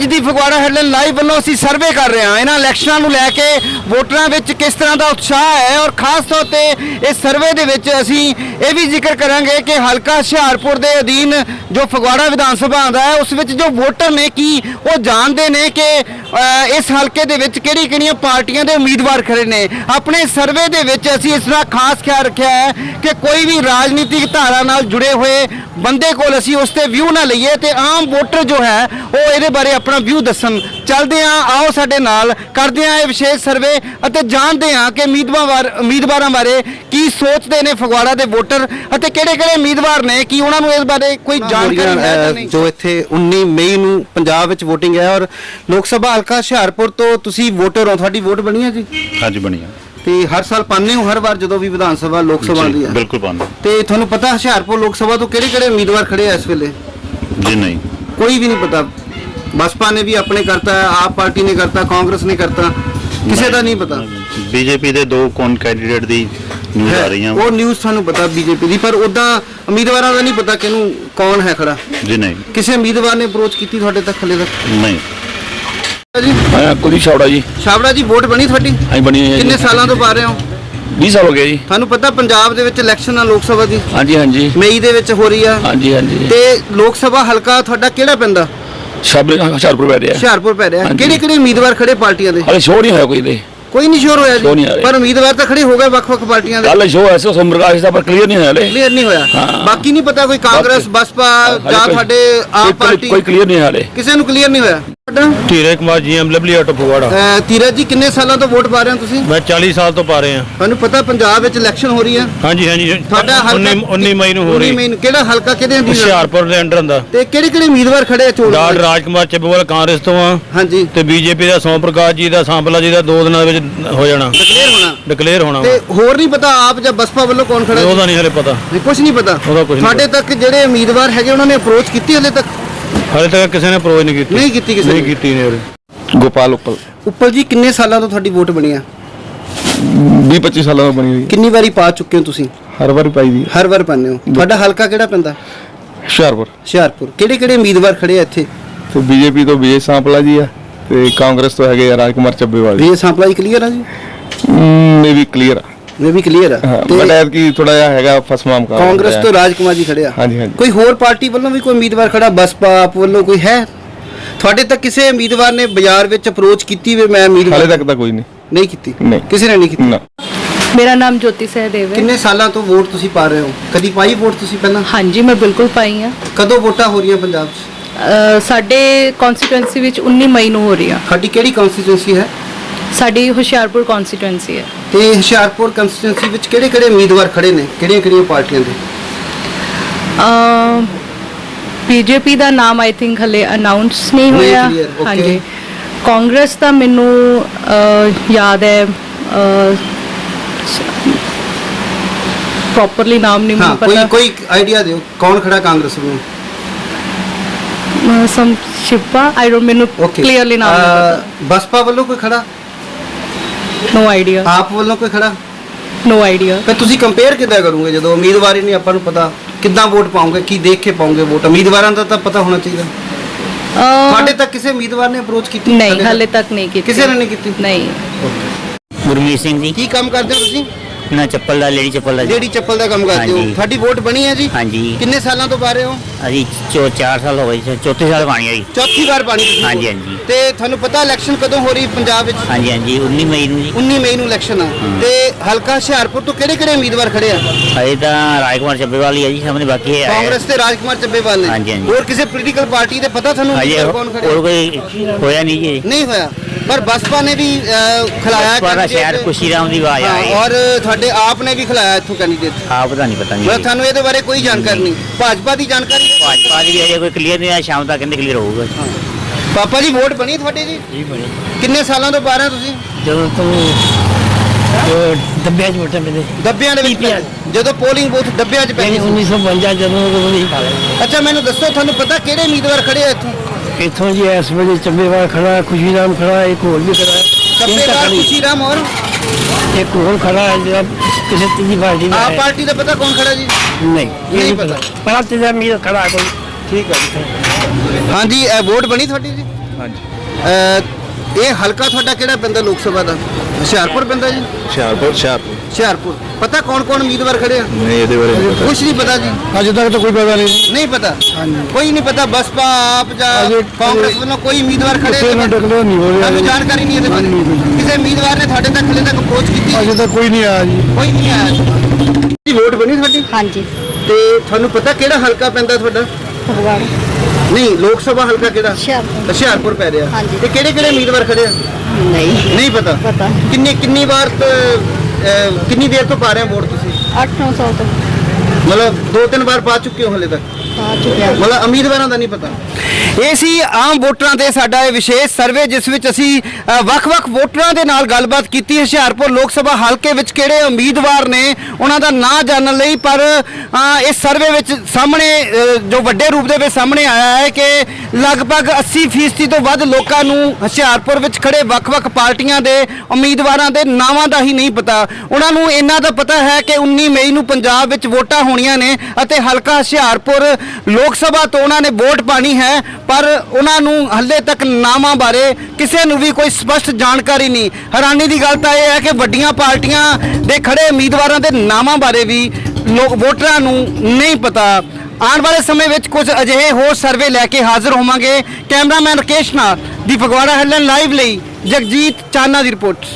ਅੱਜ ਦੀ Phagwara headline live ਵੱਲੋਂ ਅਸੀਂ ਸਰਵੇ ਕਰ ਰਹੇ ਹਾਂ। ਇਹਨਾਂ ਇਲੈਕਸ਼ਨਾਂ ਨੂੰ ਲੈ ਕੇ ਵੋਟਰਾਂ ਵਿੱਚ ਕਿਸ ਤਰ੍ਹਾਂ ਦਾ ਉਤਸ਼ਾਹ ਹੈ ਔਰ ਖਾਸ ਤੌਰ ਤੇ ਇਸ ਸਰਵੇ ਦੇ ਵਿੱਚ ਅਸੀਂ ਇਹ ਵੀ ਜ਼ਿਕਰ ਕਰਾਂਗੇ ਕਿ ਹਲਕਾ ਹੁਸ਼ਿਆਰਪੁਰ ਦੇ ਅਧੀਨ ਜੋ ਫਗਵਾੜਾ ਵਿਧਾਨ ਸਭਾ ਆਉਂਦਾ ਹੈ, ਉਸ ਵਿੱਚ ਜੋ ਵੋਟਰ ਨੇ ਕੀ ਉਹ ਜਾਣਦੇ ਨੇ ਕਿ ਇਸ ਹਲਕੇ ਦੇ ਵਿੱਚ ਕਿਹੜੀ ਕਿਹੜੀਆਂ ਪਾਰਟੀਆਂ ਦੇ ਉਮੀਦਵਾਰ ਖੜੇ ਨੇ? ਆਪਣੇ ਸਰਵੇ ਦੇ ਵਿੱਚ ਅਸੀਂ ਇਸ ਦਾ ਖਾਸ ਖਿਆਲ ਰੱਖਿਆ ਹੈ ਕਿ ਕੋਈ ਵੀ ਰਾਜਨੀਤਿਕ ਧਾਰਾ ਨਾਲ ਜੁੜੇ ਹੋਏ ਬੰਦੇ ਕੋਲ ਅਸੀਂ ਉਸ ਤੇ ਵਿਊ ਨਾ ਲਈਏ ਤੇ ਆਮ ਵੋਟਰ ਜੋ ਹੈ ਉਹ ਇਹਦੇ ਬਾਰੇ ਆਪਣਾ ਵਿਊ ਦੱਸਣ। ਚੱਲਦੇ ਹਾਂ ਆਓ ਸਾਡੇ ਨਾਲ। ਕਰਦੇ ਹਾਂ ਇਹ ਵਿਸ਼ੇਸ਼ ਸਰਵੇ ਅਤੇ ਜਾਣਦੇ ਹਾਂ ਕਿ ਉਮੀਦਵਾਰ ਉਮੀਦਵਾਰਾਂ ਬਾਰੇ ਕੀ ਸੋਚਦੇ ਨੇ ਫਗਵਾੜਾ ਦੇ ਵੋਟਰ ਅਤੇ ਕਿਹੜੇ ਕਿਹੜੇ ਉਮੀਦਵਾਰ ਨੇ ਕੀ ਉਹਨਾਂ ਨੂੰ ਇਸ ਬਾਰੇ ਕੋਈ ਜਾਣਕਾਰੀ ਹੈ ਜਾਂ ਇੱਥੇ 19 ਮਈ ਨੂੰ ਪੰਜਾਬ ਵਿੱਚ VOTING ਹੈ ਔਰ ਲੋਕ ਸਭਾ ਹਲਕਾ ਹੁਸ਼ਿਆਰਪੁਰ ਤੋਂ ਤੁਸੀਂ ਵੋਟਰ ਹੋ ਤੁਹਾਡੀ ਵੋਟ ਬਣੀ ਹੈ ਜੀ? ਹਾਂਜੀ ਬਣੀਆਂ ਤੇ ਹਰ ਸਾਲ ਪਾਉਂਦੇ ਹੋ ਹਰ ਵਾਰ ਜਦੋਂ ਵੀ ਵਿਧਾਨ ਸਭਾ ਲੋਕ ਸਭਾ ਆਉਂਦੀ ਜੀ, ਹੈ? ਬਿਲਕੁਲ ਬੰਦ ਤੇ ਤੁਹਾਨੂੰ ਪਤਾ ਹੁਸ਼ਿਆਰਪੁਰ ਲੋਕ ਸਭਾ ਤੋਂ ਕਿਹੜੇ ਕਿਹੜੇ ਉਮੀਦਵਾਰ ਖੜੇ ਆ ਇਸ ਵੇਲੇ? ਜੀ ਨਹੀਂ। ਕੋਈ ਵੀ ਨਹੀਂ ਪਤਾ। ਬਸਪਾ ਨੇ ਵੀ ਆਪਣੇ ਕਰਤਾ ਹੈ ਆਪ ਪਾਰਟੀ ਨੇ ਕਰਤਾ ਕਾਂਗਰਸ ਨੇ ਕਰਤਾ। ਕਿਸੇ ਦਾ ਨਹੀਂ ਪਤਾ। ਬੀਜੇਪੀ ਦੇ ਦੋ ਕੌਣ ਕੈਂਡੀਡੇਟ ਦੀ ਨਿਊਜ਼ ਆ ਰਹੀਆਂ। ਉਹ ਨਿਊਜ਼ ਤੁਹਾਨੂੰ ਪਤਾ ਬੀਜੇਪੀ ਦੀ ਪਰ ਉਦਾਂ ਉਮੀਦਵਾਰਾਂ ਦਾ ਨਹੀਂ ਪਤਾ ਕਿਹਨੂੰ ਕੌਣ ਹੈ ਖੜਾ। ਜੀ ਨਹੀਂ। ਕਿਸੇ ਉਮੀਦਵਾਰ ਨੇ ਅਪਰੋਚ ਕੀਤੀ ਤੁਹਾਡੇ ਤੱਕ ਹਲੇ ਤੱਕ? ਨਹੀਂ। ਜੀ? ਹਾਂ ਕੁਲਦੀਪ ਛਾਵੜਾ ਜੀ। ਛਾਬੜਾ ਜੀ ਵੋਟ ਬਣੀ ਤੁਹਾਡੀ? ਅਸੀਂ ਬਣੀ ਹੋਈ ਹੈ ਕਿੰਨੇ ਜੀ ਸਾਲਾਂ ਤੋਂ ਪਾ ਰਹੇ ਹੋ? 20 ਸਾਲ ਹੋ ਗਏ ਜੀ। ਤੁਹਾਨੂੰ ਪਤਾ ਪੰਜਾਬ ਦੇ ਵਿੱਚ ਇਲੈਕਸ਼ਨ ਆ ਲੋਕ ਸਭਾ ਦੀ? ਹਾਂਜੀ ਹਾਂਜੀ। ਮਈ ਦੇ ਵਿੱਚ ਹੋ ਰਹੀ ਆ। ਹਾਂਜੀ ਹਾਂਜੀ। ਤੇ ਲੋਕ ਸਭਾ ਹਲਕਾ ਤੁਹਾਡਾ ਕਿਹੜਾ ਪੈਂਦਾ ਸ਼ਾਬਲੇ ਹੁਸ਼ਿਆਰਪੁਰ ਪੈ ਰਿਹਾ। ਹੁਸ਼ਿਆਰਪੁਰ ਪੈ ਰਿਹਾ। ਹਾਂਜੀ। ਕਿਹੜੇ ਕਿਹੜੇ ਉਮੀਦਵਾਰ ਖੜੇ ਪਾਰਟੀਆਂ ਦੇ? ਹਲੇ ਸ਼ੋਅ ਨਹੀਂ ਹੋਇਆ ਕੋਈ ਦੇ ਕੋਈ ਨਹੀਂ ਸ਼ੋਰ ਹੋਇਆ ਸ਼ੋਰ ਨਹੀਂ ਆ ਜੀ ਰਿਹਾ। ਪਰ ਉਮੀਦਵਾਰ ਤਾਂ ਖੜੇ ਹੋ ਗਏ ਵੱਖ-ਵੱਖ ਪਾਰਟੀਆਂ ਦੇ। ਕੱਲ ਸ਼ੋਅ ਐਸੋ ਸਮਰਕਾਸ਼ ਦਾ ਪਰ ਕਲੀਅਰ ਨਹੀਂ ਹੋਇਆ ਹਲੇ। ਕਲੀਅਰ ਨਹੀਂ ਹੋਇਆ। ਹਾਂ। ਬਾਕੀ ਨਹੀਂ ਪਤਾ ਕੋਈ ਕਾਂਗਰਸ ਬਸਪਾ ਹਾਲੇ ਜਾਂ ਕੋਈ- ਤੁਹਾਡੇ ਆਪ ਕੋਈ- ਪਾਰਟੀ। ਕੋਈ ਕਲੀਅਰ ਨਹੀਂ ਹੋਇਆ ਹਲੇ। ਕਿਸੇ ਨੂੰ ਕਲੀਅਰ ਨਹੀਂ ਹੋਇਆ। Dheeraj Kumar GM lovely auto Phagwara. ਅਹ, ਧੀਰਜ ਜੀ ਕਿੰਨੇ ਸਾਲਾਂ ਤੋਂ ਵੋਟ ਪਾ ਰਹੇ ਹੋ ਤੁਸੀਂ? ਮੈਂ 40 ਸਾਲ ਤੋਂ ਪਾ ਰਹੇ ਹਾਂ। ਤੁਹਾਨੂੰ ਪਤਾ ਪੰਜਾਬ ਵਿੱਚ ਇਲੈਕਸ਼ਨ ਹੋ ਰਹੀ ਹੈ। ਹਾਂਜੀ ਹਾਂਜੀ। ਤੁਹਾਡਾ ਹਲਕਾ 19 19 ਮਈ ਨੂੰ ਹੋ 19 ਰਹੀ ਮਈ ਨੂੰ ਕਿਹੜਾ ਹਲਕਾ ਕਿਹਦੇ ਅੰਦਰ? ਹੁਸ਼ਿਆਰਪੁਰ ਦੇ ਅੰਡਰ ਦਾ ਤੇ ਕਿਹੜੇ ਕਿਹੜੇ ਉਮੀਦਵਾਰ ਖੜੇ ਆ ਚੋਣ ਡਾਕਟਰ? ਰਾਜਕੁਮਾਰ ਚੱਬੇਵਾਲ ਕਾਂਗਰਸ ਤੋਂ ਆ। ਹਾਂਜੀ। ਤੇ ਬੀਜੇਪੀ ਦਾ ਸੋਮ ਪ੍ਰਕਾਸ਼ ਜੀ ਦਾ ਸਾਂਪਲਾ ਜੀ ਦਾ ਦੋ ਦਿਨਾਂ ਦੇ ਵਿੱਚ ਹੋ ਜਾਣਾ। ਕਲੀਅਰ ਹੋਣਾ। ਡਿਕਲੇਅਰ ਹੋਣਾ ਤੇ ਹੋਰ ਨਹੀਂ ਪਤਾ ਆਪ ਜਾਂ ਬਸਪਾ ਵੱਲੋਂ ਕੌਣ ਖੜਾ ਉਹਦਾ ਨਹੀਂ ਹਲੇ ਪਤਾ। ਨਹੀਂ ਕੁਝ ਨਹੀਂ ਪਤਾ। ਉਹਦਾ ਕੁਛ ਨਹੀਂ ਤੁਹਾਡੇ ਤੱਕ ਜਿਹੜੇ ਉਮੀਦਵਾਰ ਹੈਗੇ ਉਹਨਾਂ ਨੇ ਅਪਰੋਚ ਕੀਤੀ ਹਲੇ ਤੱਕ? ਹਲੇ ਤੱਕ ਕਿਸੇ ਨੇ ਅਪਰੋਚ ਨਹੀਂ ਕੀਤੀ। ਨਹੀਂ ਕੀਤੀ ਕਿਸੇ ਨਹੀਂ। ਕੀਤੀ ਨੇ ਗੋਪਾਲ ਉੱਪਲ। ਉੱਪਲ ਜੀ ਕਿੰਨੇ ਸਾਲਾਂ ਤੋਂ ਤੁਹਾਡੀ ਵੋਟ ਬਣੀ ਆ? 20 25 ਸਾਲਾਂ ਤੋਂ ਬਣੀ ਹੋਈ। ਕਿੰਨੀ ਵਾਰੀ ਪਾ ਚੁੱਕੇ ਹੋ ਤੁਸੀਂ? ਹਰ ਵਾਰੀ ਪਾਈ ਦੀ ਹਰ ਵਾਰ ਪਾਉਂਦੇ ਹੋ। ਤੁਹਾਡਾ ਹਲਕਾ ਕਿਹੜਾ ਪੈਂਦਾ? ਹੁਸ਼ਿਆਰਪੁਰ। ਹੁਸ਼ਿਆਰਪੁਰ। ਕਿਹੜੇ ਕਿਹੜੇ ਉਮੀਦਵਾਰ ਖੜੇ ਆ ਇੱਥੇ? ਤੇ ਬੀਜੇਪੀ ਤੋਂ ਵਿਜੇ ਸਾਂਪਲਾ ਜੀ ਆ ਤੇ ਕਾਂਗਰਸ ਤੋਂ ਹੈਗੇ ਆ ਰਾਜਕੁਮਾਰ ਚੱਬੇਵਾਲ ਵੀ ਇਹ ਸਾਂਪਲਾ ਜੀ ਕਲੀਅਰ ਆ ਜੀ? ਮੇ ਵੀ ਕਲੀਅਰ ਆ। ਇਹ ਵੀ ਕਲੀਅਰ ਆ। ਬਟ ਐਤਕੀ ਥੋੜਾ ਜਿਹਾ ਹੈਗਾ ਫਸਮਾ ਮੁਕਾਬਲਾ ਕਾਂਗਰਸ ਤੋਂ ਰਾਜਕੁਮਾਰ ਜੀ ਖੜੇ ਆ। ਹਾਂਜੀ, ਹਾਂਜੀ। ਕੋਈ ਹੋਰ ਪਾਰਟੀ ਵੱਲੋਂ ਵੀ ਕੋਈ ਉਮੀਦਵਾਰ ਖੜਾ? ਬਸਪਾ ਆਪ ਵੱਲੋਂ ਕੋਈ ਹੈ? ਤੁਹਾਡੇ ਤੱਕ ਕਿਸੇ ਉਮੀਦਵਾਰ ਨੇ ਬਾਜ਼ਾਰ ਵਿੱਚ ਅਪਰੋਚ ਕੀਤੀ ਵੀ ਮੈਂ ਹਾਲੇ ਉਮੀਦਵਾਰ ਤੱਕ ਤਾਂ ਕੋਈ ਨਹੀਂ। ਨਹੀਂ ਕੀਤੀ। ਨਹੀਂ। ਕਿਸੇ ਨੇ ਨਹੀਂ ਕੀਤੀ? ਨਾ। ਮੇਰਾ ਨਾਮ ਜੋਤੀ ਸਹਿਦੇਵ ਹੈ। ਕਿੰਨੇ ਸਾਲਾਂ ਤੋਂ ਵੋਟ ਤੁਸੀਂ ਪਾ ਰਹੇ ਹੋ? ਕਦੀ ਪਾਈ ਵੋਟ ਤੁਸੀਂ ਪਹਿਲਾਂ? ਹਾਂਜੀ ਮੈਂ ਬਿਲਕੁਲ ਪਾਈ ਆ ਕਦੋਂ ਵੋਟਾਂ ਹੋ ਰਹੀਆਂ ਪੰਜਾਬ 'ਚ? ਸਾਡੇ ਕਨਸਟੀਟੁਐਂਸੀ ਵਿੱਚ 19 ਮਈ ਨੂੰ ਹੋ ਰਹੀ ਆ ਸਾਡੀ ਕਿਹੜੀ ਕਨਸਟੀਟਿਊਂਸੀ ਹੈ? ਸਾਡੀ ਹੁਸ਼ਿਆਰਪੁਰ ਕਨਸਟੀਟੁਐਂਸੀ ਹੈ। ਤੇ ਹੁਸ਼ਿਆਰਪੁਰ ਕਨਸਟੀਟਿਊਂਸੀ ਵਿੱਚ ਕਿਹੜੇ ਕਿਹੜੇ ਉਮੀਦਵਾਰ ਖੜੇ ਨੇ? ਕਿਹੜੀਆਂ ਕਿਹੜੀਆਂ ਪਾਰਟੀਆਂ ਦੇ? ਬੀਜੇਪੀ ਦਾ ਨਾਮ ਆਈ ਥਿੰਕ ਹਲੇ ਅਨਾਉਂਸ ਨਹੀਂ ਨਹੀਂ ਹੋਇਆ। clear, okay. ਕਾਂਗਰਸ ਦਾ ਮੈਨੂੰ ਯਾਦ ਹੈ ਪ੍ਰੋਪਰਲੀ ਨਾਮ ਨਹੀਂ ਹਾਂ ਮੈਨੂੰ ਕੋਈ ਪਤਾ। ਕੋਈ ਆਈਡੀਆ ਦਿਓ ਕੌਣ ਖੜਾ ਕਾਂਗਰਸ ਨੂੰ ਸਮ ਸ਼ਿਪਾ ਆਈ ਡੋਨਟ ਮੈਨੂੰ ਕਲੀਅਰਲੀ ਨਾਮ ਨਹੀਂ ਪਤਾ। ਬਸਪਾ ਵੱਲੋਂ ਕੋਈ ਖੜਾ? ਨੋ ਆਈਡੀਆ ਆਪ ਵੱਲੋਂ ਕੋਈ ਖੜਾ? ਨੋ ਆਈਡੀਆ ਫਿਰ ਤੁਸੀਂ ਕੰਪੇਅਰ ਕਿੱਦਾਂ ਕਰੋਗੇ ਜਦੋਂ ਉਮੀਦਵਾਰ ਹੀ ਨਹੀਂ ਆਪਾਂ ਨੂੰ ਪਤਾ ਕਿੱਦਾਂ ਵੋਟ ਪਾਉਂਗੇ ਕੀ ਦੇਖ ਕੇ ਪਾਉਂਗੇ ਵੋਟ ਉਮੀਦਵਾਰਾਂ ਦਾ ਤਾਂ ਪਤਾ ਹੋਣਾ ਚਾਹੀਦਾ। ਤੁਹਾਡੇ ਤੱਕ ਕਿਸੇ ਉਮੀਦਵਾਰ ਨੇ ਅਪਰੋਚ ਕੀਤੀ? ਨਹੀਂ ਹਾਲੇ? ਤੱਕ ਨਹੀਂ ਕੀਤੀ। ਕਿਸੇ ਨੇ ਨਹੀਂ ਕੀਤੀ? ਨਹੀਂ। ਗੁਰਮੀਤ ਸਿੰਘ ਜੀ। ਕੀ ਕੰਮ ਕਰਦੇ ਹੋ ਤੁਸੀਂ? ਨਾ ਚੱਪਲ ਦਾ ਲੇਡੀ ਚੱਪਲ ਦਾ। ਜਿਹੜੀ ਚੱਪਲ ਦਾ ਕੰਮ ਕਰਦੇ ਹੋ? ਹਾਂਜੀ। ਤੁਹਾਡੀ ਵੋਟ ਬਣੀ ਹੈ ਜੀ? ਹਾਂਜੀ। ਕਿੰਨੇ ਸਾਲਾਂ ਤੋਂ ਪਾ ਰਹੇ ਹੋ? ਅਸੀਂ ਚੋ 4 ਸਾਲ ਹੋ ਗਏ ਜੀ, ਚੌਥੇ ਸਾਲ ਪਾਣੀ ਆ ਜੀ। ਚੌਥੀ ਵਾਰ ਪਾਣੀ ਤੁਸੀਂ ਹਾਂਜੀ, ਵੋਟ। ਹਾਂਜੀ। ਤੇ ਤੁਹਾਨੂੰ ਪਤਾ ਇਲੈਕਸ਼ਨ ਕਦੋਂ ਹੋ ਰਹੀ ਪੰਜਾਬ ਵਿੱਚ? ਹਾਂਜੀ ਹਾਂਜੀ 19 ਮਈ ਨੂੰ ਜੀ। 19 ਮਈ ਨੂੰ ਇਲੈਕਸ਼ਨ ਆ। ਤੇ ਹਲਕਾ ਹੁਸ਼ਿਆਰਪੁਰ ਤੋਂ ਕਿਹੜੇ ਕਿਹੜੇ ਉਮੀਦਵਾਰ ਖੜੇ ਆ? ਅਜੇ ਤਾਂ ਰਾਜਕੁਮਾਰ ਚੱਬੇਵਾਲ ਹੀ ਆ ਜੀ ਸਾਹਮਣੇ ਬਾਕੀ ਇਹ ਆਏ ਕਾਂਗਰਸ ਤੇ ਰਾਜਕੁਮਾਰ ਚੱਬੇਵਾਲ ਨੇ। ਹਾਂਜੀ, ਹਾਂਜੀ। ਹੋਰ ਕਿਸੇ ਪੋਲੀਟੀਕਲ ਪਾਰਟੀ ਦੇ ਪਤਾ ਤੁਹਾਨੂੰ ਅਜੇ ਉਮੀਦਵਾਰ ਕੌਣ ਖੜੇ ਹੋਰ ਆ? ਕੋਈ ਹੋਇਆ ਨਹੀਂ ਜੀ। ਨਹੀਂ ਹੋਇਆ। ਪਰ ਬਸਪਾ ਨੇ ਵੀ ਅਹ, ਖਿਲਾਇਆ candidate। ਸ਼ਹਿਰ ਖੁਸ਼ੀ ਰਾਮ ਦੀ ਆਵਾਜ਼ ਹਾਂ, ਆਈ। ਔਰ ਤੁਹਾਡੇ ਆਪ ਨੇ ਵੀ ਖਿਲਾਇਆ ਇੱਥੋਂ ਕੈਂਡੀਡੇਟ ਆਪ ਦਾ ਨਹੀਂ ਪਤਾ ਨਹੀਂ। ਤੁਹਾਨੂੰ ਇਹਦੇ ਬਾਰੇ ਕੋਈ ਜਾਣਕਾਰੀ ਨਹੀਂ। ਭਾਜਪਾ ਦੀ ਜਾਣਕਾਰੀ ਹੈ? ਭਾਜਪਾ ਦੀ ਵੀ ਅਜੇ ਕੋਈ ਕਲੀਅਰ ਨਹੀਂ ਆ ਸ਼ਾਮ ਤੱਕ ਕਹਿੰਦੇ ਕਲੀਅਰ ਹੋਊਗਾ। ਪਾਪਾ ਜੀ ਵੋਟ ਬਣੀ ਤੁਹਾਡੀ ਜੀ? ਜੀ ਬਣੀ। ਕਿੰਨੇ ਸਾਲਾਂ ਤੋਂ ਪਾ ਰਹੇ ਹੋ ਤੁਸੀਂ? ਜਦੋਂ ਤੋਂ ਦੱਬਿਆ ਝੋਟਾ ਮੇਰੇ ਡੱਬਿਆਂ ਦੇ ਵਿੱਚ ਜਦੋਂ ਪੋਲਿੰਗ ਬੂਥ ਡੱਬਿਆਂ 'ਚ ਪੈਣੀ ਸੀ। 1952 ਜਦੋਂ ਉਹ ਨਹੀਂ ਲਿਆ ਅੱਛਾ ਮੈਨੂੰ ਦੱਸੋ ਤੁਹਾਨੂੰ ਪਤਾ ਕਿਹੜੇ ਉਮੀਦਵਾਰ ਖੜੇ ਆ ਇੱਥੋਂ? ਇੱਥੋਂ ਜੀ ਇਸ ਵੇਲੇ ਚੱਬੇਵਾਲ ਖੜਾ ਖੁਸ਼ੀ ਰਾਮ ਖੜਾ ਇੱਕ ਹੋਰ ਵੀ ਖੜਾ ਸੱਪੇਵਾਲ ਖੁਸ਼ੀ ਰਾਮ ਔਰ ਇੱਕ ਹੋਰ ਖੜਾ ਹੈ ਜਿਹੜਾ ਕਿਸੇ ਤੀਜੀ ਪਾਰਟੀ ਦਾ ਆਪ ਪਾਰਟੀ ਦਾ ਪਤਾ ਕੌਣ ਖੜਾ ਜੀ? ਨਹੀਂ ਨਹੀਂ ਪਤਾ। ਪਰ ਤੇ ਦਾ ਮੀਰ ਖੜਾ ਕੋਈ। ਠੀਕ ਹੈ ਜੀ। ਹਾਂਜੀ ਇਹ ਵੋਟ ਬਣੀ ਤੁਹਾਡੀ ਜੀ? ਹਾਂਜੀ। ਅਹ, ਇਹ ਹਲਕਾ ਤੁਹਾਡਾ ਕਿਹੜਾ ਪੈਂਦਾ ਲੋਕ ਸਭਾ ਦਾ? ਹੁਸ਼ਿਆਰਪੁਰ ਪੈਂਦਾ ਜੀ? ਹੁਸ਼ਿਆਰਪੁਰ ਹੁਸ਼ਿਆਰਪੁਰ। ਹੁਸ਼ਿਆਰਪੁਰ। ਪਤਾ ਕੌਣ ਕੌਣ ਉਮੀਦਵਾਰ ਖੜੇ ਆ? ਨਹੀਂ ਇਹਦੇ ਬਾਰੇ ਨਹੀਂ ਪਤਾ। ਕੁਝ ਨਹੀਂ ਪਤਾ ਜੀ। ਅਜੇ ਤੱਕ ਤਾਂ ਕੋਈ ਪਤਾ ਨਹੀਂ। ਨਹੀਂ ਪਤਾ? ਹਾਂਜੀ। ਕੋਈ ਨਹੀਂ ਪਤਾ ਬਸਪਾ ਆਪ ਜਾਂ ਕਾਂਗਰਸ ਵੱਲੋਂ ਕੋਈ ਉਮੀਦਵਾਰ ਖੜੇ ਕਿਸੇ ਨਾਲ ਡਿਕਲੇਅਰ ਨਹੀਂ ਹੋ ਰਿਹਾ ਜੀ। ਜਾਣਕਾਰੀ ਨਹੀਂ ਇਹਦੇ ਬਾਰੇ। ਕਿਸੇ ਉਮੀਦਵਾਰ ਨੇ ਤੁਹਾਡੇ ਤੱਕ ਹਲੇ ਤੱਕ ਅਪਰੋਚ ਕੀਤੀ? ਅਜੇ ਤੱਕ ਕੋਈ ਨਹੀਂ ਆਇਆ ਜੀ। ਕੋਈ ਨਹੀਂ ਆਇਆ। ਜੀ ਵੋਟ ਬਣੀ ਤੁਹਾਡੀ? ਹਾਂਜੀ। ਤੇ ਤੁਹਾਨੂੰ ਪਤਾ ਕਿਹੜਾ ਹਲਕਾ ਪੈਂਦਾ ਤੁਹਾਡਾ? ਫਗਵਾੜਾ। ਨਹੀਂ ਲੋਕ ਸਭਾ ਹਲਕਾ ਕਿਹੜਾ? ਹੁਸ਼ਿਆਰਪੁਰ। ਹੁਸ਼ਿਆਰਪੁਰ ਪੈ ਰਿਹਾ। ਹਾਂਜੀ। ਤੇ ਕਿਹੜੇ ਕਿਹੜੇ ਉਮੀਦਵਾਰ ਖੜੇ ਆ? ਨਹੀਂ। ਨਹੀਂ ਪਤਾ। ਪਤਾ। ਕਿੰਨੀ ਕਿੰਨੀ ਵਾਰ ਤੋਂ, ਅਹ, ਕਿੰਨੀ ਦੇਰ ਤੋਂ ਪਾ ਰਹੇ ਹੋ ਵੋਟ ਤੁਸੀਂ? 8-9 ਸਾਲ ਤੋਂ। ਮਤਲਬ ਦੋ ਤਿੰਨ ਵਾਰ ਪਾ ਚੁੱਕੇ ਹੋ ਹਲੇ ਤੱਕ? ਆ ਚੁੱਕਿਆ ਮਤਲਬ ਉਮੀਦਵਾਰਾਂ ਦਾ ਨਹੀਂ ਪਤਾ। ਇਹ ਸੀ ਆਮ ਵੋਟਰਾਂ ਤੇ ਸਾਡਾ ਇਹ ਵਿਸ਼ੇਸ਼ ਸਰਵੇ ਜਿਸ ਵਿੱਚ ਅਸੀਂ ਅ, ਵੱਖ-ਵੱਖ ਵੋਟਰਾਂ ਦੇ ਨਾਲ ਗੱਲਬਾਤ ਕੀਤੀ। ਹੁਸ਼ਿਆਰਪੁਰ ਲੋਕ ਸਭਾ ਹਲਕੇ ਵਿੱਚ ਕਿਹੜੇ ਉਮੀਦਵਾਰ ਨੇ ਉਹਨਾਂ ਦਾ ਨਾਂ ਜਾਣਨ ਲਈ ਪਰ ਅ, ਇਸ ਸਰਵੇ ਵਿੱਚ ਸਾਹਮਣੇ ਅ, ਜੋ ਵੱਡੇ ਰੂਪ ਦੇ ਵਿੱਚ ਸਾਹਮਣੇ ਆਇਆ ਹੈ ਕਿ ਲਗਭਗ 80% ਤੋਂ ਵੱਧ ਲੋਕਾਂ ਨੂੰ ਹੁਸ਼ਿਆਰਪੁਰ ਵਿੱਚ ਖੜੇ ਵੱਖ-ਵੱਖ ਪਾਰਟੀਆਂ ਦੇ ਉਮੀਦਵਾਰਾਂ ਦੇ ਨਾਵਾਂ ਦਾ ਹੀ ਨਹੀਂ ਪਤਾ। ਉਹਨਾਂ ਨੂੰ ਇਹਨਾਂ ਦਾ ਪਤਾ ਹੈ ਕਿ 19 ਮਈ ਨੂੰ ਪੰਜਾਬ ਵਿੱਚ ਵੋਟਾਂ ਹੋਣੀਆਂ ਨੇ ਅਤੇ ਹਲਕਾ ਹੁਸ਼ਿਆਰਪੁਰ ਲੋਕ ਸਭਾ ਤੋਂ ਉਹਨਾਂ ਨੇ ਵੋਟ ਪਾਣੀ ਹੈ, ਪਰ ਉਹਨਾਂ ਨੂੰ ਹੱਲੇ ਤੱਕ ਨਾਮਾਂ ਬਾਰੇ ਕਿਸੇ ਨੂੰ ਵੀ ਕੋਈ ਸਪਸ਼ਟ ਜਾਣਕਾਰੀ ਨਹੀਂ। ਹੈਰਾਨੀ ਦੀ ਗੱਲ ਤਾਂ ਇਹ ਹੈ ਕਿ ਵੱਡੀਆਂ ਪਾਰਟੀਆਂ ਦੇ ਖੜੇ ਉਮੀਦਵਾਰਾਂ ਦੇ ਨਾਮਾਂ ਬਾਰੇ ਵੀ ਲੋਕ ਵੋਟਰਾਂ ਨੂੰ ਨਹੀਂ ਪਤਾ। ਆਉਣ ਵਾਲੇ ਸਮੇਂ ਵਿੱਚ ਕੁਝ ਅਜਿਹੇ ਹੋਰ ਸਰਵੇ ਲੈ ਕੇ ਹਾਜ਼ਰ ਹੋਵਾਂਗੇ। ਕੈਮਰਾਮੈਨ ਰਕੇਸ਼ ਨਾਥ ਦੀ ਫਗਵਾੜਾ ਹੈਡਲਾਈਨ ਲਾਈਵ ਲਈ ਜਗਜੀਤ ਚਾਨਾ ਦੀ ਰਿਪੋਰਟ।